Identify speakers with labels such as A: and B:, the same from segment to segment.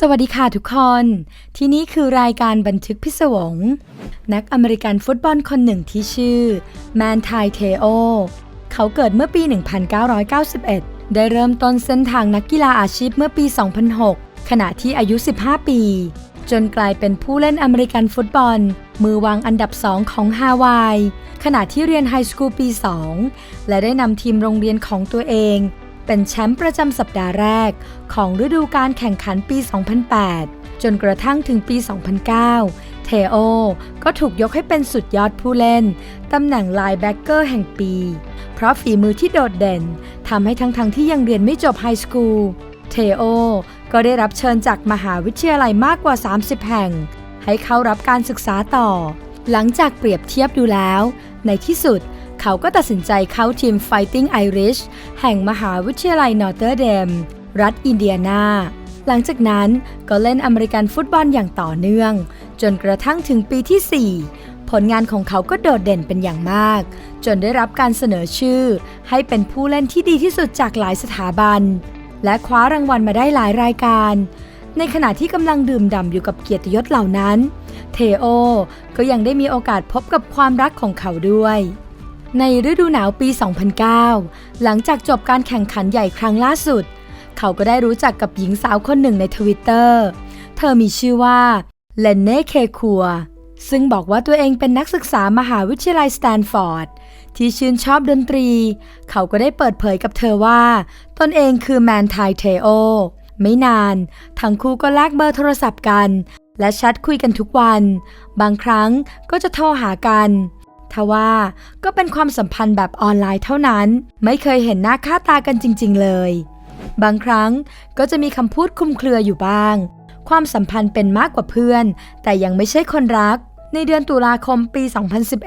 A: สวัสดีค่ะทุกคน ที่นี่คือรายการบันทึกพิศวง นักอเมริกันฟุตบอลคนหนึ่งที่ชื่อแมนไทเทโอ เขาเกิดเมื่อปี 1991 ได้เริ่มต้นเส้นทางนักกีฬาอาชีพเมื่อปี 2006 ขณะที่อายุ 15 ปี จนกลายเป็นผู้เล่นอเมริกันฟุตบอล มือวางอันดับ2ของฮาวาย ขณะที่เรียนไฮสคูลปี 2 และได้นำทีมโรงเรียนของตัวเอง เป็นแชมป์ประจำสัปดาห์แรก ของฤดูการแข่งขันปี 2008 จนกระทั่งถึงปี 2009 เทโอ ก็ถูกยกให้เป็นสุดยอดผู้เล่น ตำแหน่งไลน์แบ็กเกอร์แห่งปี เพราะฝีมือที่โดดเด่นทำให้ทั้งๆทที่ยังเรียนไม่จบไฮสคูล เทโอ ก็ได้รับเชิญจากมหาวิทยาลัยมากกว่า 30 แห่ง ให้เข้ารับการศึกษาต่อ หลังจากเปรียบเทียบดูแล้ว ในที่สุดเเขาก็ตัดสินใจเข้าทีม Fighting Irish แห่งมหาวิทยาลัยนอร์เทอร์เดม รัฐอินเดียนาหลังจากนั้นก็เล่นอเมริกันฟุตบอลอย่างต่อเนื่อง จนกระทั่งถึงปีที่ 4 ผลงานของเขาก็โดดเด่นเป็นอย่างมาก จนได้รับการเสนอชื่อ ให้เป็นผู้เล่นที่ดีที่สุดจากหลายสถาบัน และคว้ารางวัลมาได้หลายรายการ ในขณะที่กำลังดื่มด่ำอยู่กับเกียรติยศเหล่านั้น เทโอ ก็ยังได้มีโอกาสพบกับความรักของเขาด้วย ในฤดูหนาวปี 2009 หลังจากจบการแข่งขันใหญ่ครั้งล่าสุด เขาก็ได้รู้จักกับหญิงสาวคนหนึ่งในทวิตเตอร์ เธอมีชื่อว่าเลนเน่เคคัว ซึ่งบอกว่าตัวเองเป็นนักศึกษามหาวิทยาลัยสแตนฟอร์ดที่ชื่นชอบดนตรี เขาก็ได้เปิดเผยกับเธอว่า ตนเองคือแมนไทเทโอ ไม่นาน ทั้งคู่ก็แลกเบอร์โทรศัพท์กัน และแชทคุยกันทุกวัน บางครั้งก็จะโทรหากัน ทว่าก็เป็นความสัมพันธ์แบบออนไลน์เท่านั้น ไม่เคยเห็นหน้าค่าตากันจริง ๆ เลย บางครั้งก็จะมีคำพูดคลุมเครืออยู่บ้าง ความสัมพันธ์เป็นมากกว่าเพื่อน แต่ยังไม่ใช่คนรัก ในเดือนตุลาคมปี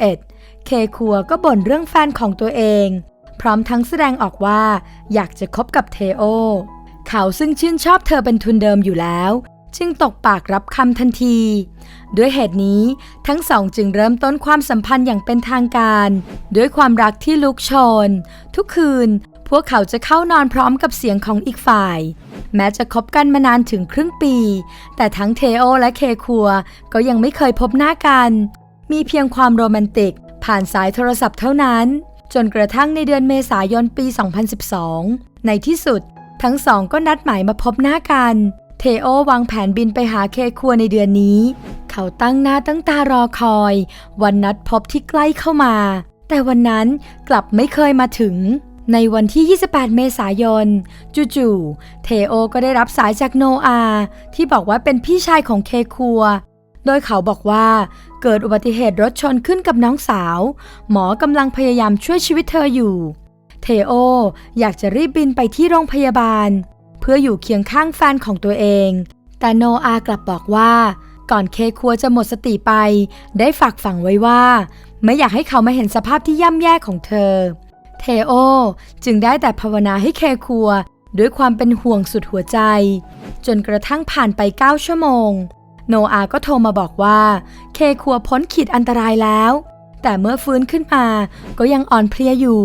A: 2011 เคคัวก็บ่นเรื่องแฟนของตัวเอง พร้อมทั้งแสดงออกว่า อยากจะคบกับเทโอ เขาซึ่งชื่นชอบเธอเป็นทุนเดิมอยู่แล้ว จึงตกปากรับคำทันที ด้วยเหตุนี้ทั้งสองจึงเริ่มต้นความสัมพันธ์อย่างเป็นทางการ ด้วยความรักที่ลุกโชน ทุกคืน พวกเขาจะเข้านอนพร้อมกับเสียงของอีกฝ่าย แม้จะคบกันมานานถึงครึ่งปี แต่ทั้งเทโอและเคคัว ก็ยังไม่เคยพบหน้ากัน มีเพียงความโรแมนติก ผ่านสายโทรศัพท์เท่านั้น จนกระทั่งในเดือนเมษายนปี 2012 ในที่สุดทั้งสองก็นัดหมายมาพบหน้ากัน เทโอวางแผนบินไปหาเคคัวในเดือนนี้ เขาตั้งหน้าตั้งตารอคอย วันนัดพบที่ใกล้เข้ามา แต่วันนั้นกลับไม่เคยมาถึง ในวันที่ 28 เมษายน จู่ๆเทโอก็ได้รับสายจากโนอาที่บอกว่าเป็นพี่ชายของเคคัว โดยเขาบอกว่าเกิดอุบัติเหตุรถชนขึ้นกับน้องสาว หมอกำลังพยายามช่วยชีวิตเธออยู่ เทโออยากจะรีบบินไปที่โรงพยาบาล พื่ออยู่เคียงข้างแฟนของตัวเอง แต่โนอากลับบอกว่า ก่อนเคคัวจะหมดสติไป ได้ฝากฝังไว้ว่า ไม่อยากให้เขามาเห็นสภาพที่ย่ำแย่ของเธอ เทโอ จึงได้แต่ภาวนาให้เคคัว ด้วยความเป็นห่วงสุดหัวใจ จนกระทั่งผ่านไป 9 ชั่วโมง โนอาก็โทรมาบอกว่า เคคัวพ้นขีดอันตรายแล้ว แต่เมื่อฟื้นขึ้นมาก็ยังอ่อนเพลียอยู่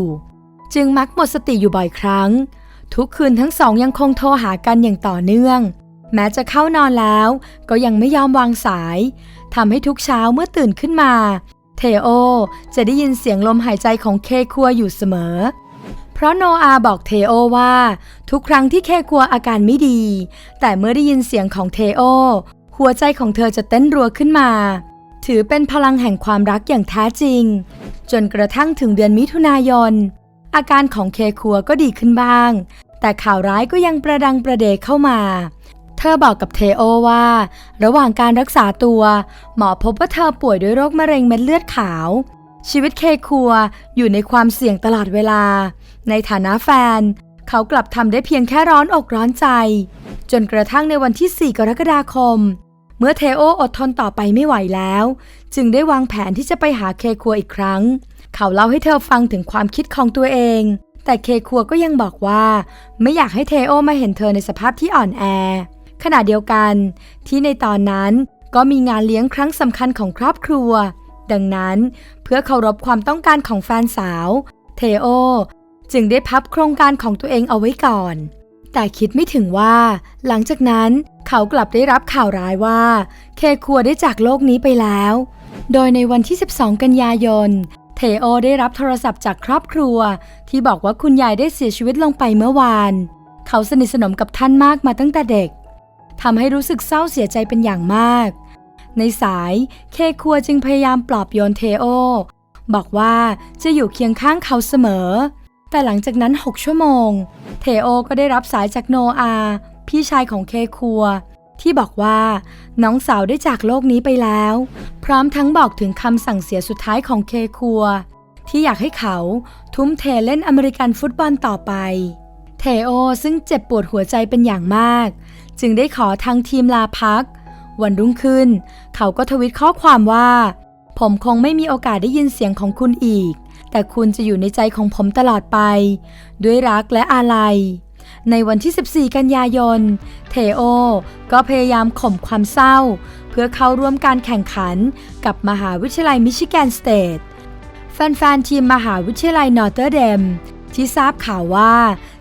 A: จึงมักหมดสติอยู่บ่อยครั้ง ทุกคืนทั้งสองยังคงโทรหากันอย่างต่อเนื่อง แม้จะเข้านอนแล้ว ก็ยังไม่ยอมวางสายทำให้ทุกเช้าเมื่อตื่นขึ้นมา เทโอจะได้ยินเสียงลมหายใจของเคคัวอยู่เสมอ เพราะโนอาบอกเทโอว่า ทุกครั้งที่เคคัวอาการไม่ดี แต่เมื่อได้ยินเสียงของเทโอ หัวใจของเธอจะเต้นรัวขึ้นมา ถือเป็นพลังแห่งความรักอย่างแท้จริง จนกระทั่งถึงเดือนมิถุนายน อาการของเคคัวก็ดีขึ้นบ้าง แต่ข่าวร้ายก็ยังประดังประเดเข้ามา เธอบอกกับเทโอว่า ระหว่างการรักษาตัว หมอพบว่าเธอป่วยด้วยโรคมะเร็งเม็ดเลือดขาว ชีวิตเคคัวอยู่ในความเสี่ยงตลอดเวลา ในฐานะแฟน เขากลับทำได้เพียงแค่ร้อนอกร้อนใจ จนกระทั่งในวันที่ 4 กรกฎาคมเมื่อเทโออดทนต่อไปไม่ไหวแล้ว จึงได้วางแผนที่จะไปหาเคคัวอีกครั้ง เขาเล่าให้เธอฟังถึงความคิดของตัวเอง แต่เคคัวก็ยังบอกว่า ไม่อยากให้เทโอมาเห็นเธอในสภาพที่อ่อนแอ ขณะเดียวกัน ที่ในตอนนั้นก็มีงานเลี้ยงครั้งสำคัญของครอบครัว ดังนั้นเพื่อเคารพความต้องการของแฟนสาว เทโอ จึงได้พับโครงการของตัวเองเอาไว้ก่อน แต่คิดไม่ถึงว่า หลังจากนั้นเขากลับได้รับข่าวร้ายว่า เคคัวได้จากโลกนี้ไปแล้ว โดยในวันที่ 12 กันยายน เทโอได้รับโทรศัพท์จากครอบครัว ที่บอกว่าคุณยายได้เสียชีวิตลงไปเมื่อวาน เขาสนิทสนมกับท่านมากมาตั้งแต่เด็กทำให้รู้สึกเศร้าเสียใจเป็นอย่างมาก ในสายเคคัวจึงพยายามปลอบโยนเทโอ บอกว่าจะอยู่เคียงข้างเขาเสมอ แต่หลังจากนั้น 6 ชั่วโมง เทโอก็ได้รับสายจากโนอา พี่ชายของเคคัว ที่บอกว่าน้องสาวได้จากโลกนี้ไปแล้ว พร้อมทั้งบอกถึงคำสั่งเสียสุดท้ายของเคคัว ที่อยากให้เขาทุ่มเทเล่นอเมริกันฟุตบอลต่อไป เทโอซึ่งเจ็บปวดหัวใจเป็นอย่างมาก จึงได้ขอทางทีมลาพัก วันรุ่งขึ้น เขาก็ทวิตข้อความว่า ผมคงไม่มีโอกาสได้ยินเสียงของคุณอีก แต่คุณจะอยู่ในใจของผมตลอดไป ด้วยรักและอาลัย ในวันที่ 14 กันยายน เทโอ ก็พยายามข่มความเศร้า เพื่อเข้าร่วมการแข่งขันกับมหาวิทยาลัยมิชิแกนสเตท แฟนๆ ทีมมหาวิทยาลัยนอร์เตอร์เดม ที่ทราบข่าวว่า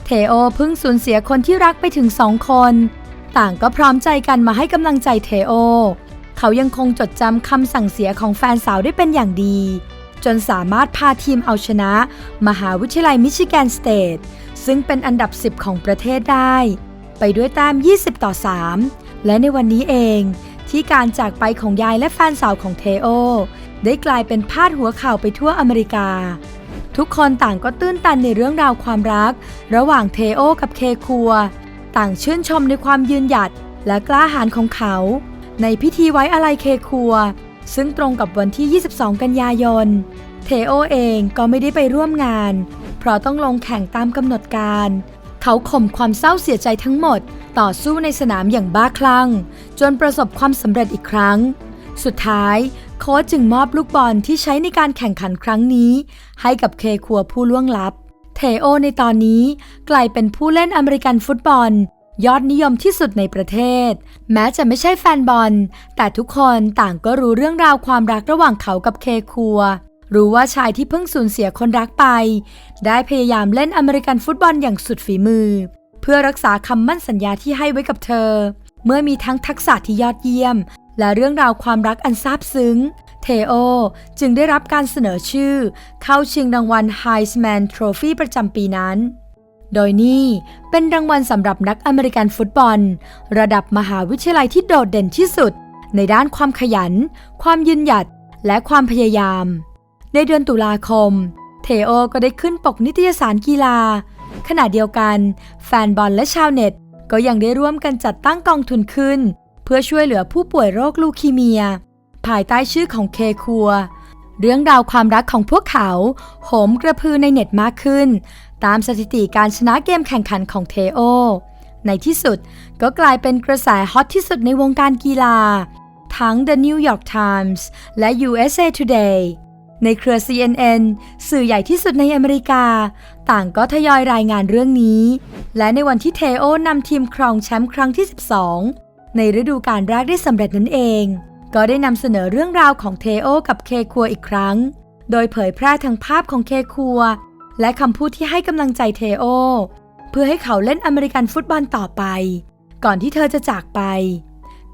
A: เทโอเพิ่งสูญเสียคนที่รักไปถึงสองคน ต่างก็พร้อมใจกันมาให้กำลังใจเทโอ เขายังคงจดจำคำสั่งเสียของแฟนสาวได้เป็นอย่างดี จนสามารถพาทีมเอาชนะ มหาวิทยาลัยมิชิแกนสเตทซึ่งเป็นอันดับ 10 ของประเทศได้ ไปด้วยแต้ม 20 ต่อ 3 และในวันนี้เองที่การจากไปของยายและแฟนสาวของเทโอ ได้กลายเป็นพาดหัวข่าวไปทั่วอเมริกา ทุกคนต่างก็ตื้นตันในเรื่องราวความรัก ระหว่างเทโอกับเคคัว ต่างชื่นชมในความยืนหยัดและกล้าหาญของเขา ในพิธีไว้อาลัยเคคัว ซึ่งตรงกับวันที่ 22 กันยายน เทโอเองก็ไม่ได้ไปร่วมงาน เพราะต้องลงแข่งตามกำหนดการ เขาข่มความเศร้าเสียใจทั้งหมด ต่อสู้ในสนามอย่างบ้าคลั่ง จนประสบความสำเร็จอีกครั้ง สุดท้ายโค้ชจึงมอบลูกบอลที่ใช้ในการแข่งขันครั้งนี้ ให้กับเคคัวผู้ล่วงลับ เทโอในตอนนี้กลายเป็นผู้เล่นอเมริกันฟุตบอล ยอดนิยมที่สุดในประเทศ แม้จะไม่ใช่แฟนบอล แต่ทุกคนต่างก็รู้เรื่องราวความรักระหว่างเขากับเคคัว รู้ว่าชายที่เพิ่งสูญเสียคนรักไป ได้พยายามเล่นอเมริกันฟุตบอลอย่างสุดฝีมือ เพื่อรักษาคำมั่นสัญญาที่ให้ไว้กับเธอ เมื่อมีทั้งทักษะที่ยอดเยี่ยม และเรื่องราวความรักอันซาบซึ้ง เทโอ จึงได้รับการเสนอชื่อ เข้าชิงรางวัล Heisman Trophy ประจำปีนั้น โดยนี่เป็นรางวัลสำหรับนักอเมริกันฟุตบอล ระดับมหาวิทยาลัยที่โดดเด่นที่สุด ในด้านความขยัน ความยืนหยัด และความพยายาม ในเดือนตุลาคม เทโอก็ได้ขึ้นปกนิตยสารกีฬา ขณะเดียวกัน แฟนบอลและชาวเน็ต ก็ยังได้ร่วมกันจัดตั้งกองทุนขึ้น เพื่อช่วยเหลือผู้ป่วยโรคลูคีเมีย ภายใต้ชื่อของเคคัว เรื่องราวความรักของพวกเขาโหมกระพือในเน็ตมากขึ้น ตามสถิติการชนะเกมแข่งขันของเทโอ ในที่สุดก็กลายเป็นกระแสฮอตที่สุดในวงการกีฬา ทั้ง The New York Times และ USA Today ในเครือ CNN สื่อใหญ่ที่สุดในอเมริกา ต่างก็ทยอยรายงานเรื่องนี้ และในวันที่เทโอนำทีมครองแชมป์ครั้งที่ 12 ในฤดูกาลแรกได้สำเร็จนั่นเอง ก็ได้นำเสนอเรื่องราวของเทโอกับเคคัวอีกครั้ง โดยเผยแพร่ทั้งภาพของเคคัว และคำพูดที่ให้กำลังใจเทโอ เพื่อให้เขาเล่นอเมริกันฟุตบอลต่อไป ก่อนที่เธอจะจากไป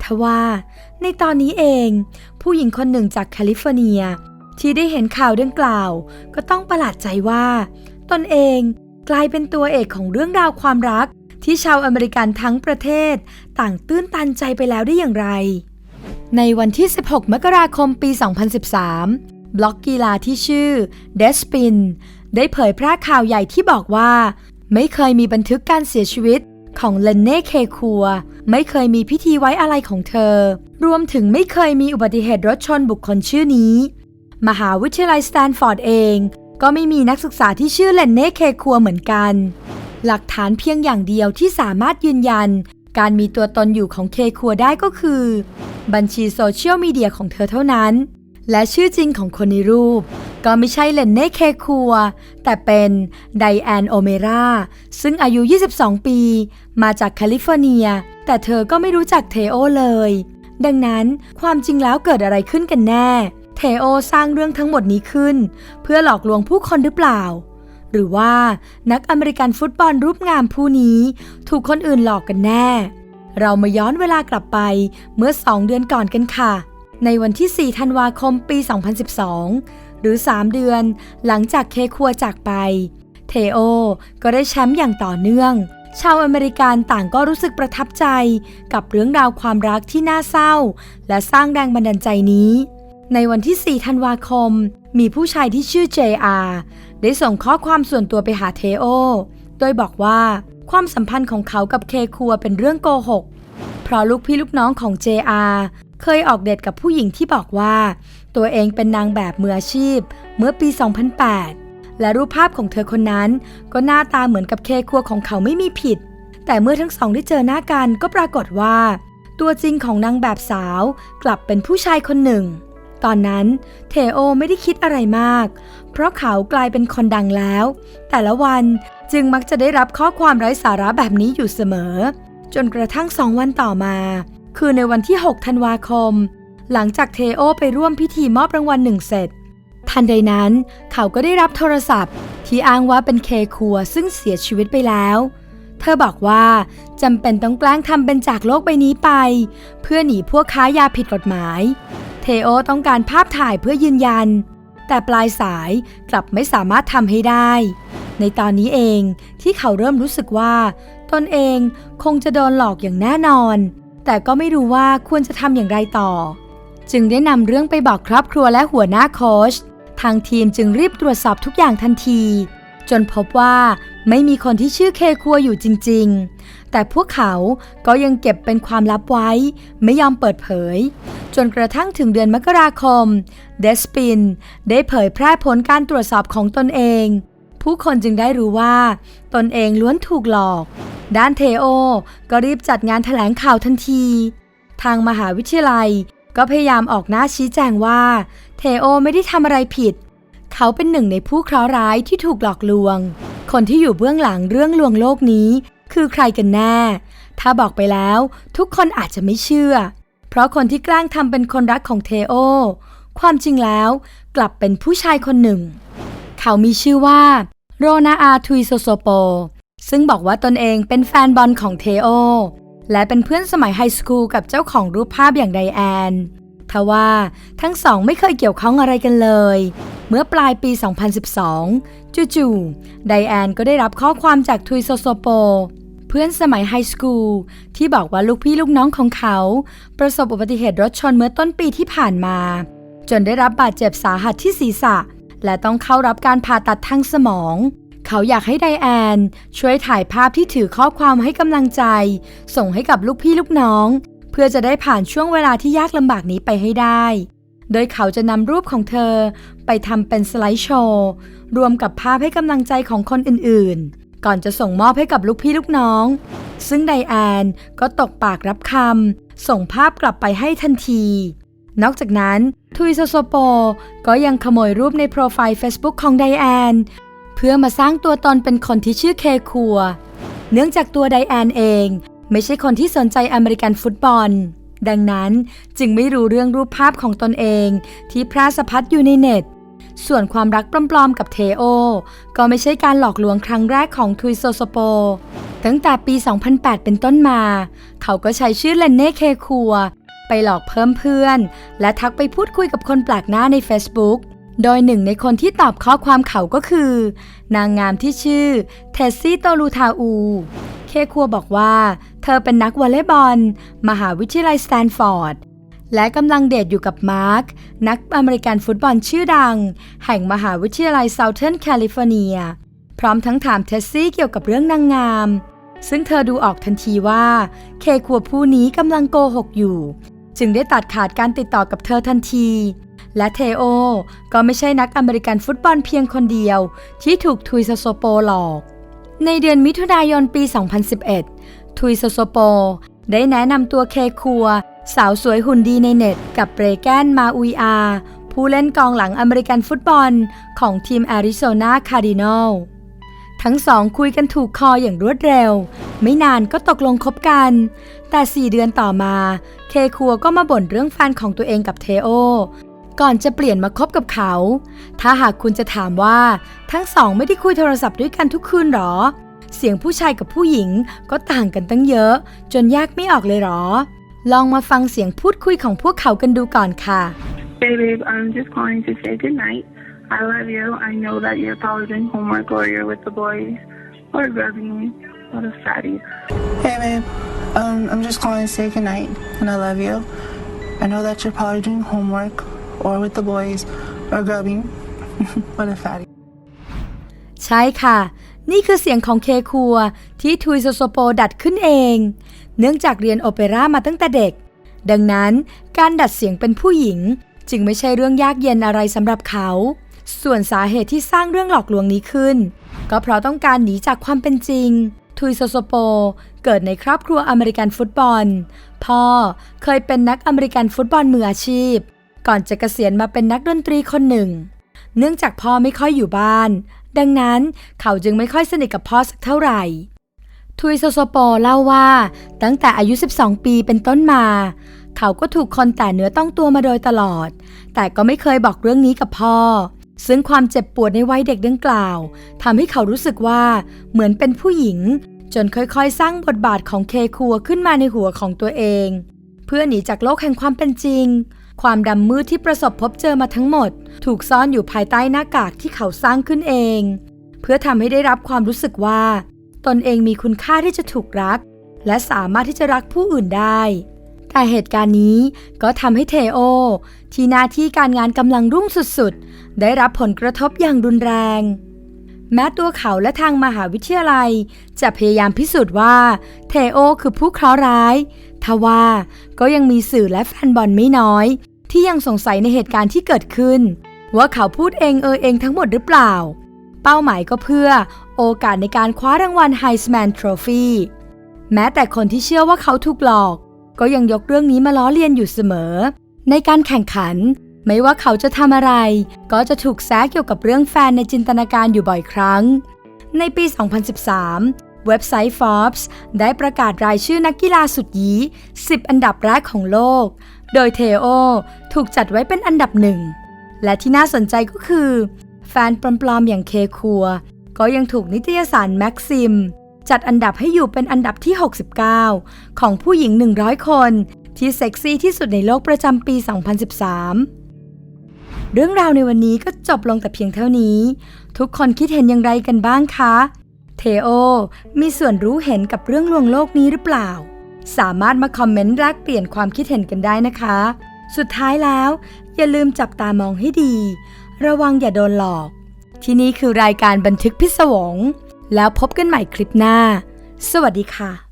A: ทว่าในตอนนี้เอง ผู้หญิงคนหนึ่งจากแคลิฟอร์เนีย ที่ได้เห็นข่าวดังกล่าว ก็ต้องประหลาดใจว่า ตนเองกลายเป็นตัวเอกของเรื่องราวความรักที่ชาวอเมริกันทั้งประเทศ ต่างตื้นตันใจไปแล้วได้อย่างไร ในวันที่ 16 มกราคมปี 2013 บล็อกกีฬาที่ชื่อ d e s p i n ได้เผยแพร่ข่าวใหญ่ที่บอกว่า ไม่เคยมีบันทึกการเสียชีวิตของเลนเน่เคคัว ไม่เคยมีพิธีไว้อะไรของเธอ รวมถึงไม่เคยมีอุบัติเหตุรถชนบุคคลชื่อนี้ มหาวิทยาลัยสแตนฟอร์ดเอง ก็ไม่มีนักศึกษาที่ชื่อเลนเน่เคคัวเหมือนกัน หลักฐานเพียงอย่างเดียวที่สามารถยืนยัน การมีตัวตนอยู่ของเคคัวได้ก็คือ บัญชีโซเชียลมีเดียของเธอเท่านั้น และชื่อจริงของคนในรูป ก็ไม่ใช่เลนเน่เคคัว แต่เป็นไดแอนโอเมราซึ่งอายุ 22 ปี มาจากแคลิฟอร์เนีย แต่เธอก็ไม่รู้จักเทโอเลย ดังนั้นความจริงแล้วเกิดอะไรขึ้นกันแน่ เทโอสร้างเรื่องทั้งหมดนี้ขึ้น เพื่อหลอกลวงผู้คนหรือเปล่า หรือว่านักอเมริกันฟุตบอลรูปงามผู้นี้ ถูกคนอื่นหลอกกันแน่ เรามาย้อนเวลากลับไปเมื่อ 2 เดือนก่อนกันค่ะ ในวันที่ 4 ธันวาคมปี 2012 หรือ 3 เดือนหลังจากเคคัวจากไป เทโอ ก็ได้แชมป์อย่างต่อเนื่อง ชาวอเมริกันต่างก็รู้สึกประทับใจกับเรื่องราวความรักที่น่าเศร้า และสร้างแรงบันดาลใจนี้ในวันที่ 4 ธันวาคม มีผู้ชายที่ชื่อ JR ได้ส่งข้อความส่วนตัวไปหาเทโอ โดยบอกว่าความสัมพันธ์ของเขากับเคคัวเป็นเรื่องโกหก เพราะลูกพี่ลูกน้องของ JR เคยออกเดทกับผู้หญิงที่บอกว่า ตัวเองเป็นนางแบบมืออาชีพ เมื่อปี 2008 และรูปภาพของเธอคนนั้นก็หน้าตาเหมือนกับเคคัวของเขาไม่มีผิด แต่เมื่อทั้งสองได้เจอหน้ากันก็ปรากฏว่า ตัวจริงของนางแบบสาวกลับเป็นผู้ชายคนหนึ่ง ตอนนั้นเทโอไม่ได้คิดอะไรมาก เพราะเขากลายเป็นคนดังแล้ว แต่ละวันจึงมักจะได้รับข้อความไร้สาระแบบนี้อยู่เสมอ จนกระทั่งสองวันต่อมา คือในวันที่ 6 ธันวาคม หลังจากเทโอไปร่วมพิธีมอบรางวัลหนึ่งเสร็จ ทันใดนั้นเขาก็ได้รับโทรศัพท์ ที่อ้างว่าเป็นเคคัวซึ่งเสียชีวิตไปแล้วเธอบอกว่าจำเป็นต้องแกล้งทำเป็นจากโลกใบนี้ไป เพื่อหนีพวกค้ายาผิดกฎหมาย โอต้องการภาพถ่ายเพื่อยืนยัน แต่ปลายสายกลับไม่สามารถทำให้ได้ ในตอนนี้เองที่เขาเริ่มรู้สึกว่า ตนเองคงจะโดนหลอกอย่างแน่นอน แต่ก็ไม่รู้ว่าควรจะทำอย่างไรต่อ จึงได้นำเรื่องไปบอกครอบครัวและหัวหน้าโค้ชทางทีมจึงรีบตรวจสอบทุกอย่างทันที จนพบว่า ไม่มีคนที่ชื่อเคคัวอยู่จริง ๆ แต่พวกเขาก็ยังเก็บเป็นความลับไว้ ไม่ยอมเปิดเผย จนกระทั่งถึงเดือนมกราคม เดสปิน ได้เผยแพร่ผลการตรวจสอบของตนเอง ผู้คนจึงได้รู้ว่า ตนเองล้วนถูกหลอก ด้านเทโอ ก็รีบจัดงานแถลงข่าวทันที ทางมหาวิทยาลัยก็พยายามออกหน้าชี้แจงว่า เทโอไม่ได้ทำอะไรผิด เขาเป็นหนึ่งในผู้เคราะห์ร้ายที่ถูกหลอกลวง คนที่อยู่เบื้องหลังเรื่องลวงโลกนี้ คือใครกันแน่ ถ้าบอกไปแล้วทุกคนอาจจะไม่เชื่อ เพราะคนที่แกล้งทำเป็นคนรักของเทโอ ความจริงแล้วกลับเป็นผู้ชายคนหนึ่ง เขามีชื่อว่าโรนาอาทุยโซโซโป ซึ่งบอกว่าตนเองเป็นแฟนบอลของเทโอ และเป็นเพื่อนสมัยไฮสคูลกับเจ้าของรูปภาพอย่างไดแอนทว่าทั้งสองไม่เคยเกี่ยวข้องอะไรกันเลย เมื่อปลายปี 2012 จู่ๆ ไดแอนก็ได้รับข้อความจากทุยโซโซโป เพื่อนสมัยไฮสคูลที่บอกว่าลูกพี่ลูกน้องของเขา ประสบอุบัติเหตุรถชนเมื่อต้นปีที่ผ่านมา จนได้รับบาดเจ็บสาหัสที่ศีรษะ และต้องเข้ารับการผ่าตัดทางสมอง เขาอยากให้ไดแอน ช่วยถ่ายภาพที่ถือข้อความให้กำลังใจ ส่งให้กับลูกพี่ลูกน้อง เพื่อจะได้ผ่านช่วงเวลาที่ยากลำบากนี้ไปให้ได้ โดยเขาจะนำรูปของเธอไปทำเป็นสไลด์โชว์ รวมกับภาพให้กำลังใจของคนอื่นๆ ก่อนจะส่งมอบให้กับลูกพี่ลูกน้อง ซึ่งไดแอนก็ตกปากรับคำส่งภาพกลับไปให้ทันที นอกจากนั้นทุยโซโซโปก็ยังขโมยรูปในโปรไฟล์ Facebook ของไดแอน เพื่อมาสร้างตัวตนเป็นคนที่ชื่อเคคัว เนื่องจากตัวไดแอนเอง ไม่ใช่คนที่สนใจอเมริกันฟุตบอล ดังนั้นจึงไม่รู้เรื่องรูปภาพของตนเองที่พร่สะพัดอยู่ในเน็ต ส่วนความรักปลอมๆกับเทโอ ก็ไม่ใช่การหลอกลวงครั้งแรกของทุยโซโซโป ตั้งแต่ปี 2008 เป็นต้นมา เขาก็ใช้ชื่อเลนเน่เคคัว ไปหลอกเพิ่มเพื่อน และทักไปพูดคุยกับคนแปลกหน้าใน Facebook โดยหนึ่งในคนที่ตอบข้อความเขาก็คือ นางงามที่ชื่อเทสซี่โตลูทาอู เคคัวบอกว่า ธอเป็นนักวอลเลย์บอล มหาวิทยาลัยสแตนฟอร์ด และกำลังเดทอยู่กับมาร์ค นักอเมริกันฟุตบอลชื่อดัง แห่งมหาวิทยาลัยเซาเทิร์นแคลิฟอร์เนีย พร้อมทั้งถามเทสซี่เกี่ยวกับเรื่องนางงาม ซึ่งเธอดูออกทันทีว่า เคคัวผู้นี้กำลังโกหกอยู่ จึงได้ตัดขาดการติดต่อกับเธอทันที และเทโอ ก็ไม่ใช่นักอเมริกันฟุตบอลเพียงคนเดียว ที่ถูกทุยซาโซโปหลอก ในเดือนมิถุนายนปี 2011 ทุยโซโซโป ได้แนะนำตัวเคคัว สาวสวยหุ่นดีในเน็ต กับเบรแกนมาอุยอา ผู้เล่นกองหลังอเมริกันฟุตบอล ของทีมแอริโซนาคาร์ดินัลทั้งสองคุยกันถูกคออย่างรวดเร็ว ไม่นานก็ตกลงคบกัน แต่4เดือนต่อมา เคคัวก็มาบ่นเรื่องแฟนของตัวเองกับเทโอ ก่อนจะเปลี่ยนมาคบกับเขา ถ้าหากคุณจะถามว่า ทั้งสองไม่ได้คุยโทรศัพท์ด้วยกันทุกคืนหรอ เสียงผู้ชายกับผู้หญิงก็ต่างกันตั้งเยอะ จนแยกไม่ออกเลยหรอ ลองมาฟังเสียงพูดคุยของพวกเขากันดูก่อนค่ะ
B: Hey babe, I'm just calling to say good night. I love you. I know that you're probably doing homework or you're with the boys or grubbing. What a fatty.
C: Hey, babe. Um, I'm just calling to say goodnight, and I love you. I know that you're probably doing homework, or with the boys, or grubbing. what a fatty.
A: ใช่ค่ะ นี่คือเสียงของเคคัวที่ทุยโซโซโปดัดขึ้นเอง เนื่องจากเรียนโอเปร่ามาตั้งแต่เด็ก ดังนั้นการดัดเสียงเป็นผู้หญิง จึงไม่ใช่เรื่องยากเย็นอะไรสำหรับเขา ส่วนสาเหตุที่สร้างเรื่องหลอกลวงนี้ขึ้น ก็เพราะต้องการหนีจากความเป็นจริงทุยโซโซโปเกิดในครอบครัวอเมริกันฟุตบอล พ่อเคยเป็นนักอเมริกันฟุตบอลมืออาชีพ ก่อนจะเกษียณมาเป็นนักดนตรีคนหนึ่ง เนื่องจากพ่อไม่ค่อยอยู่บ้าน ดังนั้นเขาจึงไม่ค่อยสนิทกับพ่อสักเท่าไหร่ ทุยโซโซโปเล่าว่า ตั้งแต่อายุ 12 ปีเป็นต้นมา เขาก็ถูกคนแต่เนื้อต้องตัวมาโดยตลอด แต่ก็ไม่เคยบอกเรื่องนี้กับพ่อ ซึ่งความเจ็บปวดในวัยเด็กดังกล่าวทำให้เขารู้สึกว่าเหมือนเป็นผู้หญิง จนค่อยๆ สร้างบทบาทของเคคัวขึ้นมาในหัวของตัวเอง เพื่อหนีจากโลกแห่งความเป็นจริง ความดำมืดที่ประสบพบเจอมาทั้งหมด ถูกซ่อนอยู่ภายใต้หน้ากากที่เขาสร้างขึ้นเอง เพื่อทำให้ได้รับความรู้สึกว่า ตนเองมีคุณค่าที่จะถูกรัก และสามารถที่จะรักผู้อื่นได้ แต่เหตุการณ์นี้ก็ทำให้เทโอ ที่หน้าที่การงานกำลังรุ่งสุดๆ ได้รับผลกระทบอย่างรุนแรง แม้ตัวเขาและทางมหาวิทยาลัย จะพยายามพิสูจน์ว่า เทโอคือผู้เคราะห์ร้ายทว่าก็ยังมีสื่อและแฟนบอลไม่น้อย ที่ยังสงสัยในเหตุการณ์ที่เกิดขึ้น ว่าเขาพูดเองเออเองทั้งหมดหรือเปล่า เป้าหมายก็เพื่อโอกาสในการคว้ารางวัล Heisman Trophy แม้แต่คนที่เชื่อว่าเขาถูกหลอก ก็ยังยกเรื่องนี้มาล้อเลียนอยู่เสมอ ในการแข่งขัน ไม่ว่าเขาจะทำอะไร ก็จะถูกแซะเกี่ยวกับเรื่องแฟนในจินตนาการอยู่บ่อยครั้ง ในปี 2013 เว็บไซต์ Forbes ได้ประกาศรายชื่อนักกีฬาสุดยี 10 อันดับแรกของโลก โดยเทโอถูกจัดไว้เป็นอันดับหนึ่ง และที่น่าสนใจก็คือ แฟนปลอมๆอย่างเคคัว ก็ยังถูกนิตยสารแม็กซิม จัดอันดับให้อยู่เป็นอันดับที่ 69 ของผู้หญิง 100 คน ที่เซ็กซี่ที่สุดในโลกประจำปี 2013 เรื่องราวในวันนี้ก็จบลงแต่เพียงเท่านี้ ทุกคนคิดเห็นอย่างไรกันบ้างคะ เทโอ มีส่วนรู้เห็นกับเรื่องลวงโลกนี้หรือเปล่า สามารถมาคอมเมนต์แลกเปลี่ยนความคิดเห็นกันได้นะคะ สุดท้ายแล้ว อย่าลืมจับตามองให้ดี ระวังอย่าโดนหลอก ที่นี่คือรายการบันทึกพิศวง แล้วพบกันใหม่คลิปหน้า สวัสดีค่ะ